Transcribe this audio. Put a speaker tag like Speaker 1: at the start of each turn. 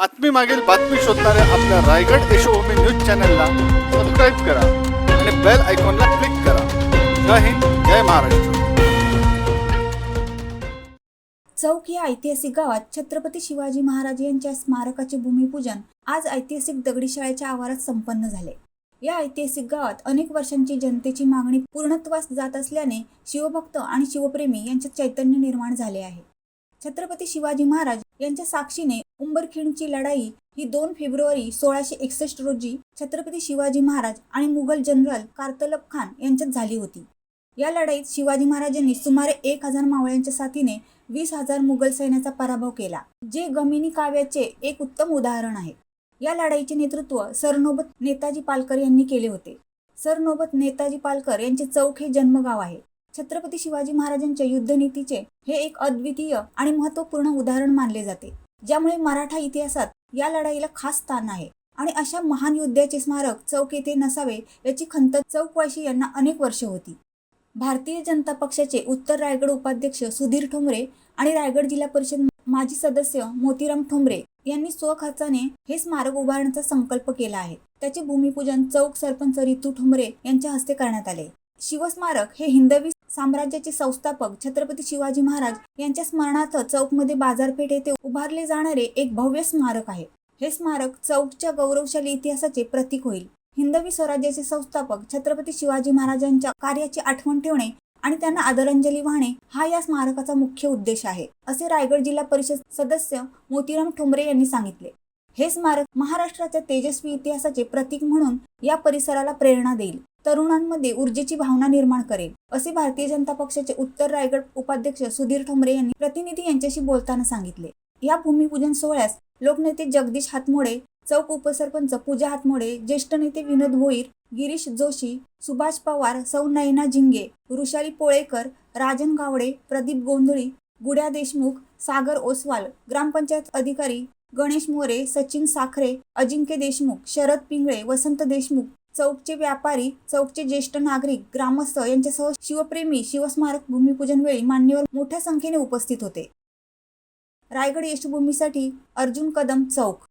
Speaker 1: बातमी मागील बातमी शोधणाऱ्या आपल्या रायगड यशोभूमी न्यूज चॅनलला सबस्क्राईब करा आणि बेल आयकॉनला क्लिक करा. जय हिंद जय महाराष्ट्र.
Speaker 2: चौक या ऐतिहासिक गावात छत्रपती शिवाजी महाराज यांच्या स्मारकाचे भूमिपूजन आज ऐतिहासिक दगडी शाळेच्या आवारात संपन्न झाले. या ऐतिहासिक गावात अनेक वर्षांची जनतेची मागणी पूर्णत्वास जात असल्याने शिवभक्त आणि शिवप्रेमी यांच्यात चैतन्य निर्माण झाले आहे. छत्रपती शिवाजी महाराज यांच्या साक्षीने उंबरखिंडची लढाई ही दोन फेब्रुवारी सोळाशे एकसष्ट रोजी छत्रपती शिवाजी महाराज आणि मुघल जनरल कार्तलब खान यांच्यात झाली होती. या लढाईत शिवाजी महाराजांनी सुमारे एक हजार मावळ्यांच्या साथीने वीस हजार मुघल सैन्याचा पराभव केला जे गमिनी काव्याचे एक उत्तम उदाहरण आहे. या लढाईचे नेतृत्व सरनोबत नेताजी पालकर यांनी केले होते. सरनोबत नेताजी पालकर यांचे चौक हे जन्मगाव आहे. छत्रपती शिवाजी महाराजांच्या युद्धनीतीचे हे एक अद्वितीय आणि महत्त्वपूर्ण उदाहरण मानले जाते ज्यामुळे मराठा इतिहासात या लढाईला खास स्थान आहे. आणि अशा महान युद्धाचे स्मारक चौक येथे नसावे याची खंत चौकवाशी यांना अनेक वर्ष होती. भारतीय जनता पक्षाचे उत्तर रायगड उपाध्यक्ष सुधीर ठोंबरे आणि रायगड जिल्हा परिषद माजी सदस्य मोतीराम ठोंबरे यांनी स्वखर्चाने हे स्मारक उभारण्याचा संकल्प केला आहे. त्याचे भूमिपूजन चौक सरपंच रितू ठोंबरे यांच्या हस्ते करण्यात आले. शिवस्मारक हे हिंदवी साम्राज्याचे संस्थापक छत्रपती शिवाजी महाराज यांच्या स्मरणार्थ चौकमध्ये बाजारपेठ येथे उभारले जाणारे एक भव्य स्मारक आहे. हे स्मारक चौकच्या गौरवशाली इतिहासाचे प्रतीक होईल. हिंदवी स्वराज्याचे संस्थापक छत्रपती शिवाजी महाराजांच्या कार्याची आठवण ठेवणे आणि त्यांना आदरांजली वाहणे हा या स्मारकाचा मुख्य उद्देश आहे असे रायगड जिल्हा परिषद सदस्य मोतीराम ठोंबरे यांनी सांगितले. हे स्मारक महाराष्ट्राच्या तेजस्वी इतिहासाचे प्रतीक म्हणून या परिसराला प्रेरणा देईल. तरुणांमध्ये ऊर्जेची भावना निर्माण करेल असे भारतीय जनता पक्षाचे उत्तर रायगड उपाध्यक्ष सुधीर ठोंबरे यांनी प्रतिनिधी यांच्याशी बोलताना सांगितले. या भूमिपूजन सोहळ्यास लोकनेते जगदीश हातमोडे चौक उपसरपंच पूजा हातमोडे ज्येष्ठ नेते विनोद भोईर गिरीश जोशी सुभाष पवार सौ नयना झिंगे वृषाली पोळेकर राजन गावडे प्रदीप गोंधळी गुड्या देशमुख सागर ओसवाल ग्रामपंचायत अधिकारी गणेश मोरे सचिन साखरे अजिंक्य देशमुख शरद पिंगळे वसंत देशमुख चौकचे व्यापारी चौकचे ज्येष्ठ नागरिक ग्रामस्थ यांच्यासह शिवप्रेमी शिवस्मारक भूमिपूजन वेळी मान्यवर मोठ्या संख्येने उपस्थित होते. रायगड यशभूमीसाठी अर्जुन कदम चौक.